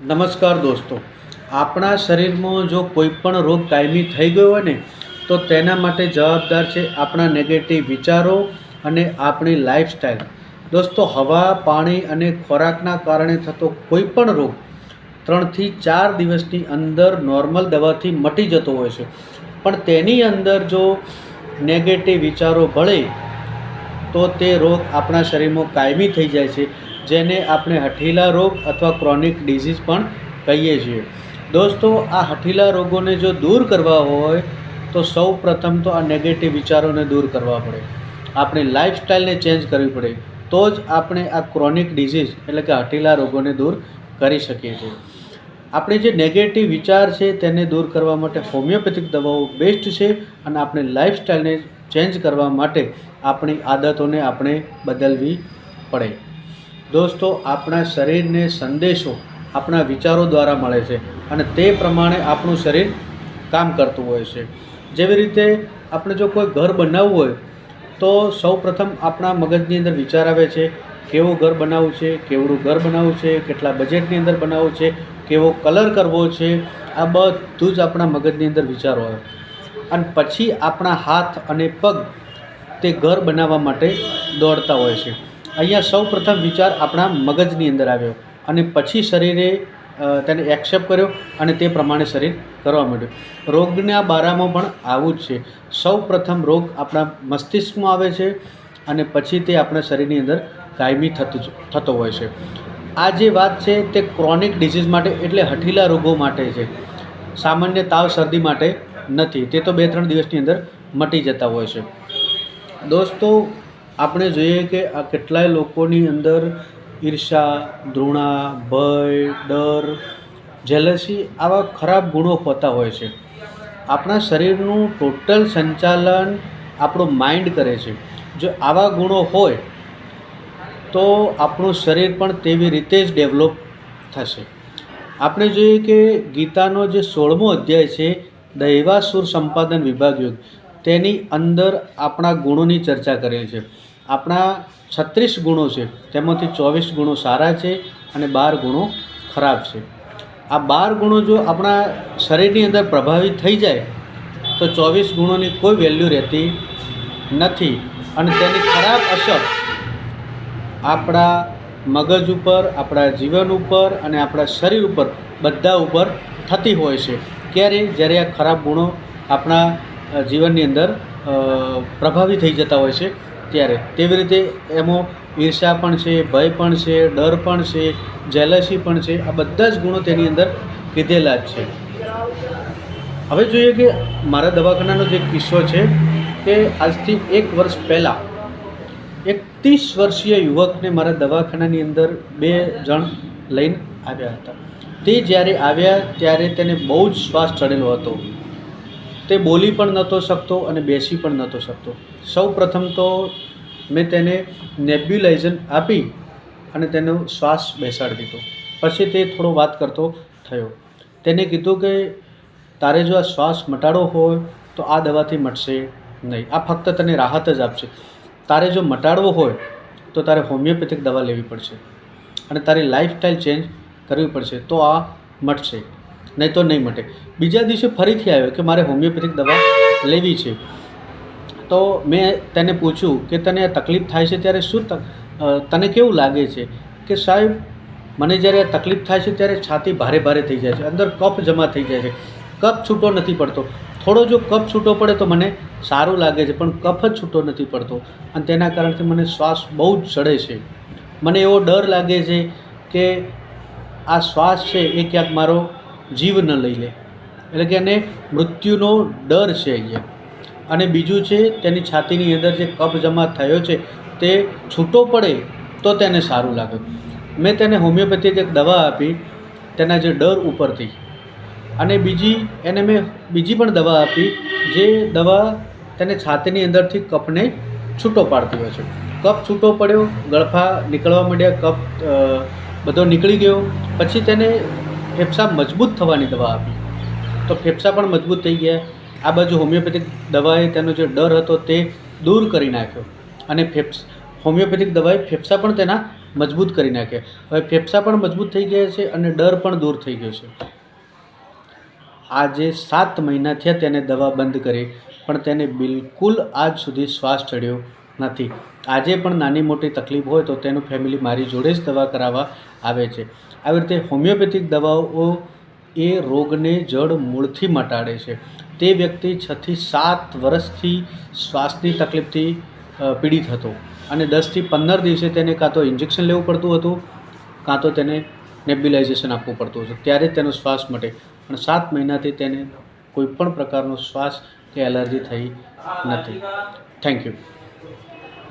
નમસ્કાર દોસ્તો. આપણા શરીરમાં જો કોઈ પણ રોગ કાયમી થઈ ગયો હોય ને, તો તેના માટે જવાબદાર છે આપણા નેગેટિવ વિચારો અને આપણી લાઈફસ્ટાઈલ દોસ્તો, હવા, પાણી અને ખોરાકના કારણે થતો કોઈ પણ રોગ ત્રણથી ચાર દિવસની અંદર નોર્મલ દવાથી મટી જતો હોય છે. પણ તેની અંદર જો નેગેટિવ વિચારો ભળે, તો તે રોગ આપણા શરીરમાં કાયમી થઈ જાય છે. જેને આપણે હઠીલા રોગ અથવા ક્રોનિક ડિઝીઝ પણ કહીએ છીએ. દોસ્તો, આ હઠીલા રોગોને જો દૂર કરવા હોય, તો સૌ પ્રથમ તો આ નેગેટિવ વિચારોને દૂર કરવા પડે. આપણી લાઈફસ્ટાઈલને ચેન્જ કરવી પડે. તો જ આપણે આ ક્રોનિક ડિઝીઝ, એટલે કે હઠીલા રોગોને દૂર કરી શકીએ છીએ. આપણે જે નેગેટિવ વિચાર છે તેને દૂર કરવા માટે હોમિયોપેથિક દવાઓ બેસ્ટ છે અને આપણે લાઈફસ્ટાઈલને ચેન્જ કરવા માટે આપણી આદતોને આપણે બદલવી પડે. દોસ્તો, આપણા શરીરને સંદેશો આપણા વિચારો દ્વારા મળે છે અને તે પ્રમાણે આપણું શરીર કામ કરતું હોય છે. જેવી રીતે આપણે જો કોઈ ઘર બનાવવું હોય, તો સૌ પ્રથમ આપણા મગજની અંદર વિચાર આવે છે, કેવું ઘર બનાવવું છે, કેવડું ઘર બનાવવું છે, કેટલા બજેટની અંદર બનાવવું છે, કેવો કલર કરવો છે, આ બધું જ આપણા મગજની અંદર વિચારો આવે. અને પછી આપણા હાથ અને પગ તે ઘર બનાવવા માટે દોડતા હોય છે. અહીંયા સૌ પ્રથમ વિચાર આપણા મગજની અંદર આવ્યો અને પછી શરીરે તેને એક્સેપ્ટ કર્યો અને તે પ્રમાણે શરીર કરવા માંડ્યું. રોગના બારામાં પણ આવું જ છે. સૌ પ્રથમ રોગ આપણા મસ્તિષ્કમાં આવે છે અને પછી તે આપણા શરીરની અંદર કાયમી થતું, થતો હોય છે. આ જે વાત છે તે ક્રોનિક ડિઝીઝ માટે એટલે હઠીલા રોગો માટે છે. સામાન્ય તાવ, શરદી માટે નથી. તે તો બે ત્રણ દિવસની અંદર મટી જતા હોય છે. દોસ્તો આપણે જોઈએ કે આ કેટલાય લોકોની અંદર ઈર્ષા દ્રુણા ભય, ડર, જેલસી આવા ખરાબ ગુણો હોતા હોય છે. આપણા શરીરનું ટોટલ સંચાલન આપણું માઇન્ડ કરે છે. જો આવા ગુણો હોય, તો આપણું શરીર પણ તેવી રીતે જ ડેવલપ થશે. આપણે જોઈએ કે ગીતાનો જે સોળમો અધ્યાય છે, દૈવાસુર સંપાદન વિભાગ યુગ તેની અંદર આપણા ગુણોની ચર્ચા કરેલી છે આપણા છત્રીસ ગુણો છે, તેમાંથી ચોવીસ ગુણો સારા છે અને બાર ગુણો ખરાબ છે. આ બાર ગુણો જો આપણા શરીરની અંદર પ્રભાવિત થઈ જાય, તો ચોવીસ ગુણોની કોઈ વેલ્યુ રહેતી નથી અને તેની ખરાબ અસર આપણા મગજ ઉપર, આપણા જીવન ઉપર અને આપણા શરીર ઉપર બધા ઉપર થતી હોય છે. ક્યારે? જ્યારે આ ખરાબ ગુણો આપણા જીવનની અંદર પ્રભાવી થઈ જતા હોય છે ત્યારે. તેવી રીતે એમાં ઈર્ષા પણ છે, ભય પણ છે, ડર પણ છે જેલસી પણ છે, આ બધા જ ગુણો તેની અંદર કીધેલા જ છે. હવે જોઈએ કે મારા દવાખાનાનો જે કિસ્સો છે કે આજથી એક વર્ષ પહેલાં એક ત્રીસ વર્ષીય યુવકને મારા દવાખાનાની અંદર બે જણ લઈને આવ્યા હતા. તે જ્યારે આવ્યા ત્યારે તેને બહુ જ શ્વાસ ચડેલો હતો. તે બોલી પણ નહોતો શકતો અને બેસી પણ નહોતો શકતો. સૌ પ્રથમ તો મેં તેને નેબ્યુલાઇઝન આપી અને તેનો શ્વાસ બેસાડી દીધો. પછી તે થોડો વાત કરતો થયો. તેને કીધું કે, તારે જો આ શ્વાસ મટાડવો હોય, તો આ દવાથી મટશે નહીં. આ ફક્ત તને રાહત જ આપશે. તારે જો મટાડવો હોય, તો તારે હોમિયોપેથિક દવા લેવી પડશે અને તારી લાઈફસ્ટાઈલ ચેન્જ કરવી પડશે. તો આ મટશે. નહીં તો નહીં મટે. બીજા દિવસે ફરીથી આવ્યો કે મારે હોમિયોપેથિક દવા લેવી છે. તો મેં તેને પૂછ્યું કે તને તકલીફ થાય છે ત્યારે શું તને કેવું લાગે છે? કે સાહેબ, મને જ્યારે તકલીફ થાય છે ત્યારે છાતી ભારે ભારે થઈ જાય છે, અંદર કફ જમા થઈ જાય છે. કફ છૂટો નથી પડતો. થોડો જો કફ છૂટો પડે તો મને સારું લાગે છે, પણ કફ જ છૂટો નથી પડતો. અને તેના કારણથી મને શ્વાસ બહુ જ ચડે છે. મને એવો ડર લાગે છે કે આ શ્વાસ છે એ ક્યાંક મારો જીવ ન લઈ લે. એટલે કે એને મૃત્યુનો ડર છે અહીંયા અને બીજું છે, તેની છાતીની અંદર જે કફ જમા થયો છે, તે છૂટો પડે તો તેને સારું લાગે. મેં તેને હોમિયોપેથિક એક દવા આપી, તેના જે ડર ઉપરથી. અને બીજી, એને મેં બીજી પણ દવા આપી, જે દવા તેને છાતીની અંદરથી કફને છૂટો પાડતી હોય છે. કફ છૂટો પડ્યો, ગળફા નીકળવા માંડ્યા, કફ બધો નીકળી ગયો. પછી તેને ફેફસા મજબૂત થવાની દવા આપી. તો ફેફસા પણ મજબૂત થઈ ગયા. આ બાજુ હોમિયોપેથિક દવાએ તેનો જે ડર હતો તે દૂર કરી નાખ્યો. અને ફેફસ, હોમિયોપેથિક દવાએ ફેફસા પણ તેના મજબૂત કરી નાખ્યા. હવે ફેફસા પણ મજબૂત થઈ ગયા છે અને ડર પણ દૂર થઈ ગયો છે. આજે સાત મહિના થયા તેને દવા બંધ કરી, પણ તેને બિલકુલ આજ સુધી શ્વાસ ચડ્યો નથી. આજે પણ નાની મોટી તકલીફ હોય તો તેનું ફેમિલી મારી જોડે જ દવા કરાવવા આવે છે. આવી રીતે હોમિયોપેથિક દવાઓ એ રોગને જડ મૂળથી મટાડે છે. તે વ્યક્તિ છથી સાત વર્ષથી શ્વાસની તકલીફથી પીડિત હતો અને દસથી પંદર દિવસે તેને કાં તો ઇન્જેક્શન લેવું પડતું હતું, કાં તો તેને નેબ્યુલાઇઝેશન આપવું પડતું હતું. ત્યારે તેનો શ્વાસ મટે. પણ સાત મહિનાથી તેને કોઈપણ પ્રકારનો શ્વાસ કે એલર્જી થઈ નથી. Thank you